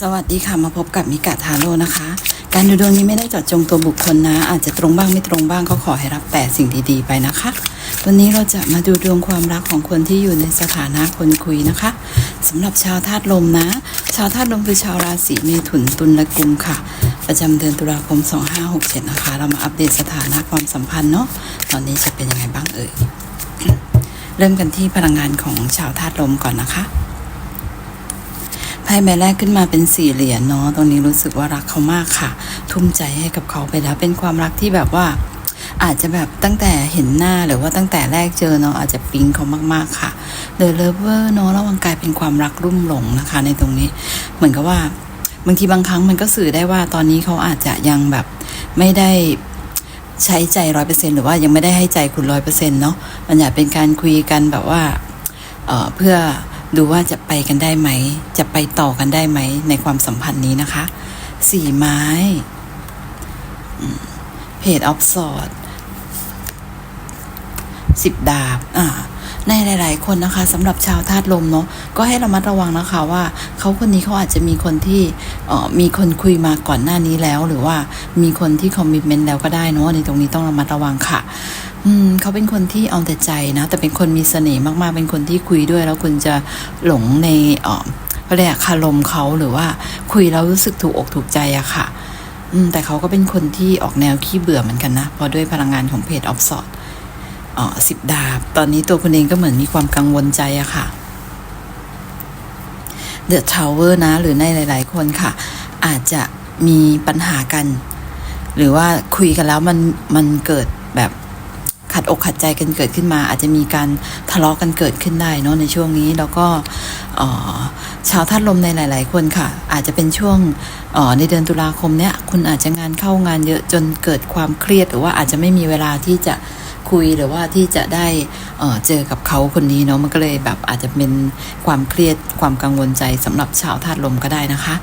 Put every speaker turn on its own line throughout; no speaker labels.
สวัสดีค่ะมาพบกับมิกะทาโร่นะคะ การดูดวงนี้ไม่ได้เจาะจงตัวบุคคลนะ อาจจะตรงบ้างไม่ตรงบ้างก็ขอให้รับแต่สิ่งดีๆไปนะคะ วันนี้เราจะมาดูดวงความรักของคนที่อยู่ในสถานะคนคุยนะคะสำหรับชาวธาตุลมนะ ชาวธาตุลมคือชาวราศีเมถุนตุลและกุมค่ะ ประจำเดือนตุลาคม 2567 นะคะ เรามาอัปเดตสถานะความสัมพันธ์เนาะตอนนี้จะเป็นยังไงบ้างเอ่ยเริ่มกันที่พลังงานของชาวธาตุลมก่อนนะคะ ไพ่ใบแรกขึ้นมาเป็นสี่เหรียญเนาะตรงนี้รู้สึกว่ารักเขามากค่ะ ทุ่มใจให้กับเขาไปแล้ว เป็นความรักที่แบบว่า อาจจะแบบตั้งแต่เห็นหน้าหรือว่าตั้งแต่แรกเจอเนาะอาจจะปิ๊งเขามากๆค่ะ The Lover เนาะระวังกลายเป็นความรักรุ่มหลงนะคะ ในตรงนี้ เหมือนกับว่าบางทีบางครั้งมันก็สื่อได้ว่าตอนนี้เขาอาจจะยังแบบไม่ได้ใช้ใจร้อยเปอร์เซ็นหรือว่ายังไม่ได้ให้ใจคุณร้อยเปอร์เซ็นเนาะมันอยากเป็นการคุยกันแบบว่าเเพื่อ ดูว่าจะไปกันได้ไหม จะไปต่อกันได้ไหม ในความสัมพันธ์นี้นะคะ สี่ไม้เพจออฟสอดสิบดาบ อ่า ในหลาย ๆ คนนะคะสำหรับชาวธาตุลมเนาะก็ให้ระมัดระวังนะคะว่าเขาคนนี้เขาอาจจะมีคนที่เอ่อมีคนคุยมาก่อนหน้านี้แล้ว หรือว่ามีคนที่คอมมิชเมนต์แล้วก็ได้เนาะในตรงนี้ต้องระมัดระวังค่ะ อืมเขาเป็นคนที่เอาแต่ใจนะ แต่เป็นคนมีเสน่ห์มากๆ เป็นคนที่คุยด้วย แล้วคุณจะหลงในเออเขาเรียกอะคารมเขาหรือว่าคุยแล้วรู้สึกถูกอกถูกใจอะค่ะ อืมแต่เขาก็เป็นคนที่ออกแนวขี้เบื่อเหมือนกันนะเพราะด้วยพลังงานของเพจออฟสอดอ๋อสิบดาบ ตอนนี้ตัวคุณเองก็เหมือนมีความกังวลใจอะค่ะเดอะทาวเวอร์นะ หรือในหลาย ๆ คนค่ะ อาจจะมีปัญหากัน หรือว่าคุยกันแล้วมันมันเกิด ขัดอกขัดใจกันเกิดขึ้นมา อาจจะมีการทะเลาะกันเกิดขึ้นได้เนาะในช่วงนี้แล้วก็ชาวธาตุลมในหลาย ๆ คนค่ะ อาจจะเป็นช่วงในเดือนตุลาคมเนี้ยคุณอาจจะงานเข้างานเยอะจนเกิดความเครียด หรือว่าอาจจะไม่มีเวลาที่จะคุยหรือว่าที่จะได้เอ่อเจอกับเขาคนนี้เนาะมันก็เลยแบบอาจจะเป็นความเครียดความกังวลใจสำหรับชาวธาตุลมก็ได้นะคะ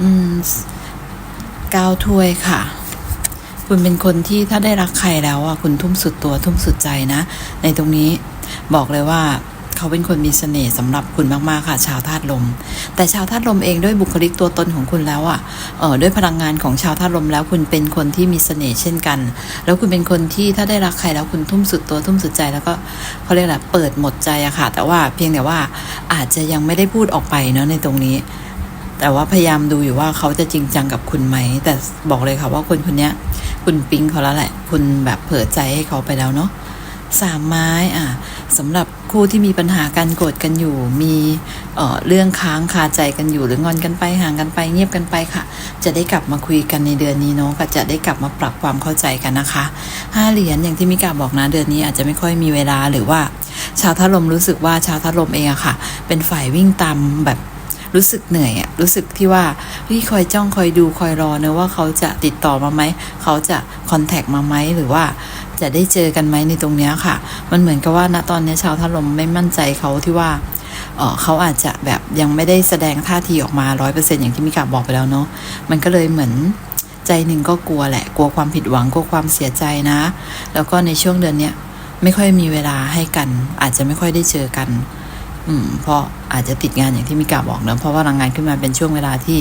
อืมก้าวถ้วยค่ะ คุณเป็นคนที่ถ้าได้รักใครแล้วอะคุณทุ่มสุดตัวทุ่มสุดใจนะ ในตรงนี้บอกเลยว่าเขาเป็นคนมีเสน่ห์สำหรับคุณมาก ๆ ค่ะ ชาวธาตุลม แต่ชาวธาตุลมเองด้วยบุคลิกตัวตนของคุณแล้วอะเออด้วยพลังงานของชาวธาตุลมแล้วคุณเป็นคนที่มีเสน่ห์เช่นกัน แล้วคุณเป็นคนที่ถ้าได้รักใครแล้วคุณทุ่มสุดตัวทุ่มสุดใจแล้วก็เขาเรียกอะไรเปิดหมดใจอะค่ะ แต่ว่าเพียงแต่ว่าอาจจะยังไม่ได้พูดออกไปเนาะในตรงนี้ แต่ว่าพยายามดูอยู่ว่าเขาจะจริงจังกับคุณไหม แต่บอกเลยค่ะว่าคนคนนี้ย คุณปิ๊งเขาแล้วแหละ คุณแบบเผลอใจให้เขาไปแล้วเนาะสามไม้อะสำหรับคู่ที่มีปัญหากันโกรธกันอยู่ มีเอ่อเรื่องค้างคาใจกันอยู่หรืองอนกันไปห่างกันไป เงียบกันไปค่ะ จะได้กลับมาคุยกันในเดือนนี้เนาะก็จะได้กลับมาปรับความเข้าใจกันนะคะห้าเหรียญอย่างที่มิกาบอกนะเดือนนี้อาจจะไม่ค่อยมีเวลาหรือว่า ชาวทัลมรู้สึกว่าชาวทัลมเองอะค่ะ เป็นฝ่ายวิ่งตามแบบ รู้สึกเหนื่อยอะรู้สึกที่ว่าเฮ้ยคอยจ้องคอยดูคอยรอเนอะว่าเขาจะติดต่อมาไหมเขาจะคอนแทคมาไหมหรือว่าจะได้เจอกันไหมในตรงเนี้ยค่ะ มันเหมือนกับว่าณตอนนี้ชาวถล่มไม่มั่นใจเขาที่ว่าเออเขาอาจจะแบบยังไม่ได้แสดงท่าทีออกมาร้อยเปอร์เซ็นอย่างที่มิกาบอกไปแล้วเนาะมันก็เลยเหมือนใจหนึ่งก็กลัวแหละ กลัวความผิดหวังกลัวความเสียใจนะ แล้วก็ในช่วงเดือนเนี้ยไม่ค่อยมีเวลาให้กัน อาจจะไม่ค่อยได้เจอกัน อืมเพราะอาจจะติดงานอย่างที่มิกาบอกเนอะเพราะว่าพลังงานขึ้นมาเป็นช่วงเวลาที่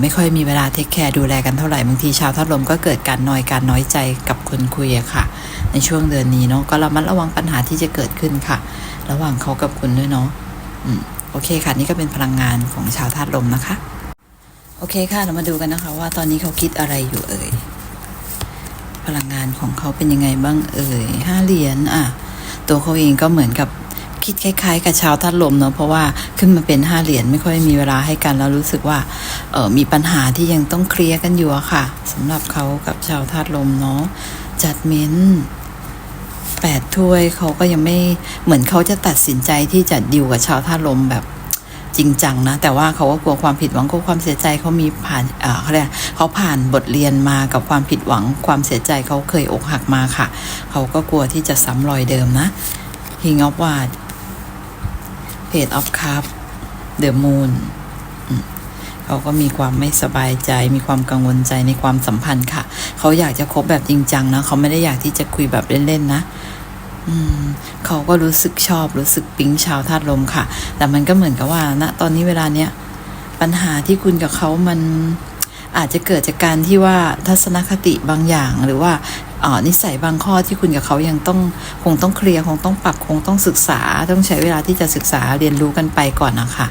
ไม่ค่อยมีเวลาเทคแคร์ดูแลกันเท่าไหร่บางทีชาวทัดลมก็เกิดการนอยการน้อยใจกับคนคุยอะค่ะ ในช่วงเดือนนี้เนาะก็ระมัดระวังปัญหาที่จะเกิดขึ้นค่ะ ระหว่างเขากับคุณด้วยเนาะอืมโอเคค่ะ นี่ก็เป็นพลังงานของชาวธาตุลมนะคะ โอเคค่ะเรามาดูกันนะคะ ว่าตอนนี้เขาคิดอะไรอยู่เอ่ยพลังงานของเขาเป็นยังไงบ้างเอ่ยห้าเหรียญอะตัวเขาเองก็เหมือนกับ คิดคล้ายๆ กับชาวธาตุลมเนาะเพราะว่าขึ้นมาเป็นห้าเหรียญไม่ค่อยมีเวลาให้กันแล้วรู้สึกว่าเออมีปัญหาที่ยังต้องเคลียร์กันอยู่อะค่ะสำหรับเขากับชาวธาตุลมเนาะจัดเม้นแปดถ้วยเขาก็ยังไม่เหมือนเขาจะตัดสินใจที่จะดิวกับชาวธาตุลมแบบจริงจังนะ แต่ว่าเขาก็กลัวความผิดหวังกลัวความเสียใจเขามีผ่านเขาเรียกเขาผ่านบทเรียนมากับความผิดหวังความเสียใจเขาเคยอกหักมาค่ะ เขาก็กลัวที่จะซ้ำรอยเดิมนะ King of w a r d Page of Cup The Moon เขาก็มีความไม่สบายใจ มีความกังวลใจในความสัมพันธ์ค่ะ เขาอยากจะคบแบบจริงจังนะ เขาไม่ได้อยากที่จะคุยแบบเล่นๆนะเขาก็รู้สึกชอบรู้สึกปิ๊งชาวธาตุลมค่ะ แต่มันก็เหมือนกับว่าณตอนนี้เวลาเนี้ยปัญหาที่คุณกับเขามัน อาจจะเกิดจากการที่ว่าทัศนคติบางอย่างหรือว่าอ่อนิสัยบางข้อที่คุณกับเขายังต้องคงต้องเคลียร์คงต้องปรับคงต้องศึกษา ต้องใช้เวลาที่จะศึกษาเรียนรู้กันไปก่อนนะคะ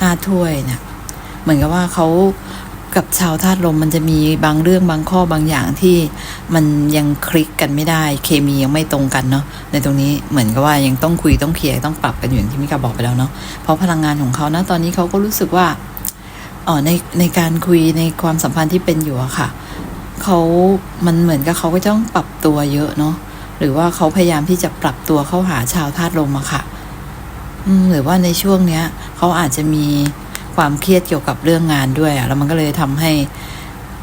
ห้าถ้วยเนี่ยเหมือนกับว่าเขากับชาวธาตุลมมันจะมีบางเรื่องบางข้อบางอย่างที่มันยังคลิกกันไม่ได้ เคมียังไม่ตรงกันเนาะในตรงนี้เหมือนกับว่ายังต้องคุยต้องเคลียร์ต้องปรับกันอยู่อย่างที่มิกาบอกไปแล้วเนาะเพราะพลังงานของเขานะตอนนี้เขาก็รู้สึกว่า อ๋อในในการคุยในความสัมพันธ์ที่เป็นอยู่อะค่ะเขามันเหมือนกับเขาก็ต้องปรับตัวเยอะเนาะหรือว่าเขาพยายามที่จะปรับตัวเข้าหาชาวธาตุลมอะค่ะหรือว่าในช่วงเนี้ยเขาอาจจะมีความเครียดเกี่ยวกับเรื่องงานด้วยอะแล้วมันก็เลยทำให้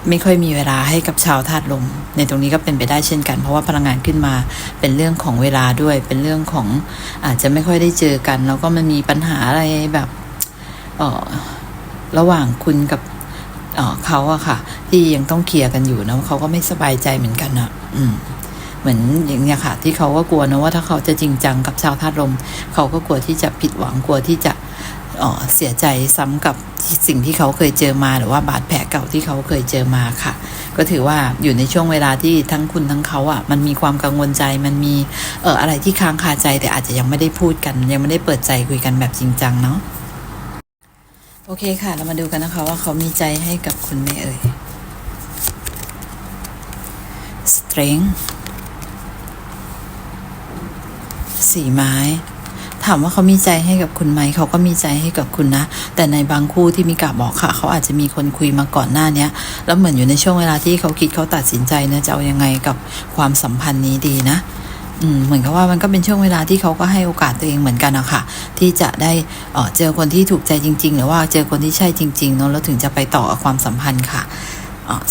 ไม่ค่อยมีเวลาให้กับชาวธาตุลม ในตรงนี้ก็เป็นไปได้เช่นกัน เพราะว่าพลังงานขึ้นมาเป็นเรื่องของเวลาด้วย เป็นเรื่องของอาจจะไม่ค่อยได้เจอกัน แล้วก็มันมีปัญหาอะไรแบบเออ ระหว่างคุณกับเออเขาอะค่ะ ที่ยังต้องเคลียร์กันอยู่นะเขาก็ไม่สบายใจเหมือนกันนะอืมเหมือนอย่างเนี้ยค่ะ ที่เขาก็กลัวนะว่าถ้าเขาจะจริงจังกับชาวธาตุลม เขาก็กลัวที่จะผิดหวังกลัวที่จะเออเสียใจซ้ำกับสิ่งที่เขาเคยเจอมาหรือว่าบาดแผลเก่าที่เขาเคยเจอมาค่ะ ก็ถือว่าอยู่ในช่วงเวลาที่ทั้งคุณทั้งเขาอะมันมีความกังวลใจมันมีเอ่ออะไรที่ค้างคาใจแต่อาจจะยังไม่ได้พูดกัน ยังไม่ได้เปิดใจคุยกันแบบจริงจังเนาะ โอเคค่ะ เรามาดูกันนะคะว่าเขามีใจให้กับคุณไหมเอ่ย strength สีไม้ ถามว่าเขามีใจให้กับคุณไหม เขาก็มีใจให้กับคุณนะ แต่ในบางคู่ที่มีกาบอกค่ะ เขาอาจจะมีคนคุยมาก่อนหน้าเนี้ย แล้วเหมือนอยู่ในช่วงเวลาที่เขาคิดเขาตัดสินใจนะจะเอายังไงกับความสัมพันธ์นี้ดีนะ เหมือนกับว่ามันก็เป็นช่วงเวลาที่เขาก็ให้โอกาสตัวเองเหมือนกันอะค่ะ ที่จะได้เจอคนที่ถูกใจจริง ๆ หรือว่าเจอคนที่ใช่จริงๆเนาะแล้วถึงจะไปต่อความสัมพันธ์ค่ะ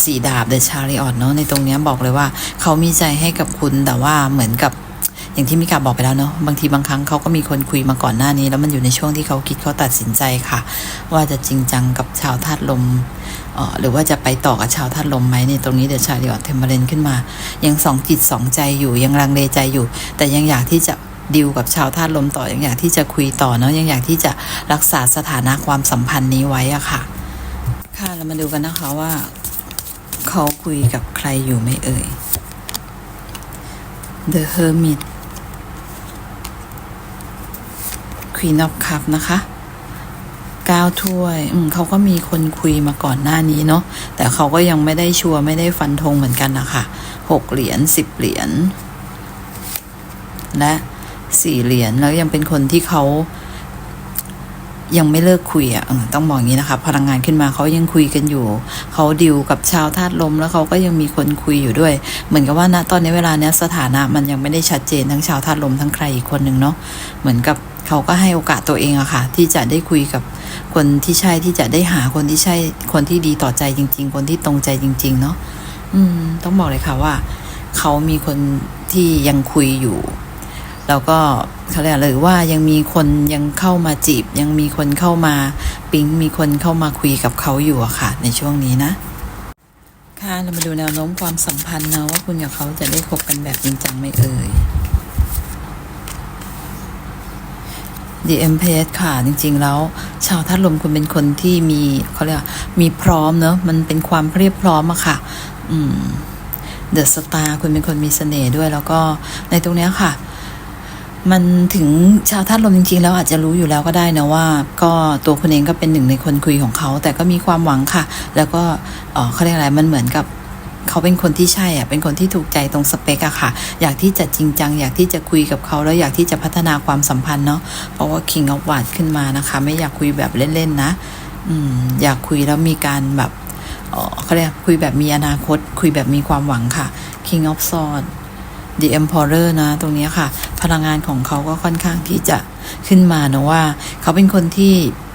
สีดาบเดอะชาริออนเนาะในตรงนี้บอกเลยว่า เขามีใจให้กับคุณแต่ว่าเหมือนกับอย่างที่มิกาบอกไปแล้วเนาะบางทีบางครั้งเขาก็มีคนคุยมาก่อนหน้านี้ แล้วมันอยู่ในช่วงที่เขาคิดเขาตัดสินใจค่ะ ว่าจะจริงจังกับชาวธาตุลม หรือว่าจะไปต่อกับชาวธาตุลมไหมในตรงนี้เดชาริออนเทมเบเลนขึ้นมา ยังสองจิตสองใจอยู่ยังลังเลใจอยู่ แต่ยังอยากที่จะดิวกับชาวธาตุลมต่อยังอยากที่จะคุยต่อเนาะยังอยากที่จะรักษาสถานะความสัมพันธ์นี้ไว้อะค่ะ ค่ะเรามาดูกันนะคะว่า เขาคุยกับใครอยู่ไม่เอ่ย The Hermit Queen of Cup นะคะ เก้าถ้วยอืมเขาก็มีคนคุยมาก่อนหน้านี้เนาะแต่เขาก็ยังไม่ได้ชัวร์ไม่ได้ฟันธงเหมือนกันนะคะหกเหรียญสิบเหรียญและสี่เหรียญแล้วยังเป็นคนที่เขายังไม่เลิกคุยอะต้องบอกอย่างนี้นะคะ พลังงานขึ้นมาเขายังคุยกันอยู่ เขาดิวกับชาวธาตุลม แล้วเขาก็ยังมีคนคุยอยู่ด้วย เหมือนกับว่าณตอนนี้เวลาเนี้ยสถานะมันยังไม่ได้ชัดเจนทั้งชาวธาตุลมทั้งใครอีกคนหนึ่งเนาะเหมือนกับเขาก็ให้โอกาสตัวเองอะค่ะ ที่จะได้คุยกับ คนที่ใช่ที่จะได้หาคนที่ใช่ คนที่ดีต่อใจจริง ๆ คนที่ตรงใจจริง ๆ เนาะอืม ต้องบอกเลยค่ะว่า เขามีคนที่ยังคุยอยู่ แล้วก็เขาเรียกอะไรหรือว่ายังมีคนยังเข้ามาจีบ ยังมีคนเข้ามาปิ๊งมีคนเข้ามาคุยกับเขาอยู่อะค่ะ ในช่วงนี้นะค่ะเรามาดูแนวโน้มความสัมพันธ์นะว่าคุณกับเขาจะได้คบกันแบบจริงจังไหมเอ่ย The Empress ค่ะ จริง ๆ แล้ว ชาวธาตุลมคุณเป็นคนที่มีเขาเรียกมีพร้อมเนอะมันเป็นความเรียบพร้อมอะค่ะ อืม The Star คุณเป็นคนมีเสน่ห์ด้วย แล้วก็ในตรงเนี้ยค่ะ มันถึงชาวธาตุลมจริง ๆ แล้วอาจจะรู้อยู่แล้วก็ได้นะว่า ก็ตัวคุณเองก็เป็นหนึ่งในคนคุยของเขา แต่ก็มีความหวังค่ะ แล้วก็เออเขาเรียกอะไรมันเหมือนกับ เขาเป็นคนที่ใช่อะเป็นคนที่ถูกใจตรงสเปกอะค่ะ อยากที่จะจริงจัง อยากที่จะคุยกับเขาแล้วอยากที่จะพัฒนาความสัมพันธ์เนาะเพราะว่า King of w a r d ขึ้นมานะคะ ไม่อยากคุยแบบเล่นๆนะอืมอยากคุยแล้วมีการแบบเขาเรียกคุยแบบมีอนาคต คุยแบบมีความหวังค่ะ King of Swords The Emperor นะ ตรงนี้ค่ะ พลังงานของเขาก็ค่อนข้างที่จะขึ้นมานะว่า เขาเป็นคนที่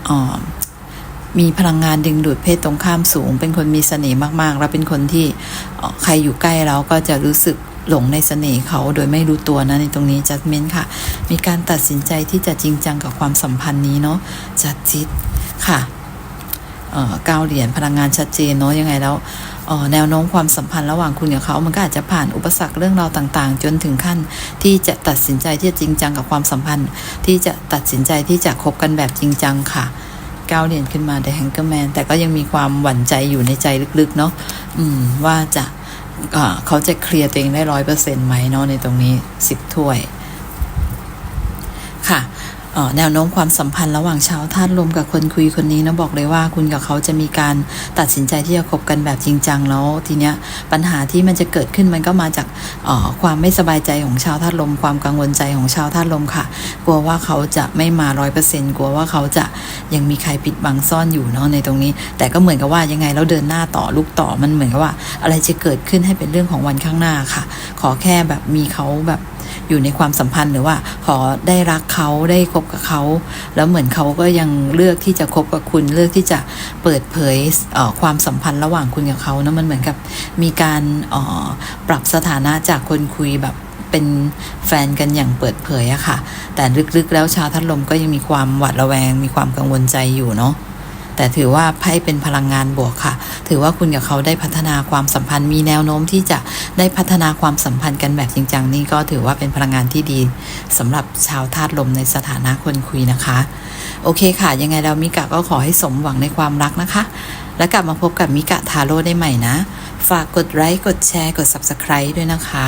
ออ มีพลังงานดึงดูดเพศตรงข้ามสูง เป็นคนมีเสน่ห์มากๆ แล้วเป็นคนที่ใครอยู่ใกล้เราก็จะรู้สึกหลงในเสน่ห์เขาโดยไม่รู้ตัวนะในตรงนี้จัดเม้นค่ะ มีการตัดสินใจที่จะจริงจังกับความสัมพันธ์นี้เนาะจัดจิตค่ะเก้าเหรียญพลังงานชัดเจนเนาะยังไงแล้วแนวโน้มความสัมพันธ์ระหว่างคุณกับเขา มันก็อาจจะผ่านอุปสรรคเรื่องราวต่าง ๆ จนถึงขั้นที่จะตัดสินใจที่จะจริงจังกับความสัมพันธ์ ที่จะตัดสินใจที่จะคบกันแบบจริงจังค่ะ ก้าเหรียญขึ้นมาในแฮงเกอร์แมนแต่ก็ยังมีความหวั่นใจอยู่ในใจลึกๆเนาะอืม ว่าจะเขาจะเคลียร์ตัวเองได้ร้อยเปอร์เซ็นต์ไหมเนาะในตรงนี้สิบถ้วย แนวโน้มความสัมพันธ์ระหว่างชาวธาตุลมกับคนคุยคนนี้นะบอกเลยว่าคุณกับเขาจะมีการตัดสินใจที่จะคบกันแบบจริงจังแล้วทีเนี้ยปัญหาที่มันจะเกิดขึ้นมันก็มาจากออความไม่สบายใจของชาวธาตุลม ความกังวลใจของชาวธาตุลมค่ะ กลัวว่าเขาจะไม่มาร้อยเปอร์เซ็นต์กลัวว่าเขาจะยังมีใครปิดบังซ่อนอยู่เนาะในตรงนี้ แต่ก็เหมือนกับว่ายังไงแล้วเดินหน้าต่อลูกต่อมันเหมือนกับว่า อะไรจะเกิดขึ้นให้เป็นเรื่องของวันข้างหน้าค่ะ ขอแค่แบบมีเขาแบบ อยู่ในความสัมพันธ์หรือว่า ขอได้รักเขาได้คบกับเขา แล้วเหมือนเขาก็ยังเลือกที่จะคบกับคุณเลือกที่จะเปิดเผยความสัมพันธ์ระหว่างคุณกับเขานะมันเหมือนกับมีการปรับสถานะจากคนคุยแบบเป็นแฟนกันอย่างเปิดเผยอะค่ะ แต่ลึกๆแล้วชาวทัดลมก็ยังมีความหวาดระแวง มีความกังวลใจอยู่เนาะ แต่ถือว่าไพ่เป็นพลังงานบวกค่ะ ถือว่าคุณกับเขาได้พัฒนาความสัมพันธ์ มีแนวโน้มที่จะได้พัฒนาความสัมพันธ์กันแบบจริงจังนี่ก็ถือว่าเป็นพลังงานที่ดีสำหรับชาวธาตุลมในสถานะคนคุยนะคะ โอเคค่ะ ยังไงแล้วมิกะก็ขอให้สมหวังในความรักนะคะ แล้วกลับมาพบกับมิกะทาโร่ได้ใหม่นะ ฝากกดไลค์กดแชร์กด Subscribe ด้วยนะคะ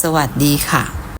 สวัสดีค่ะ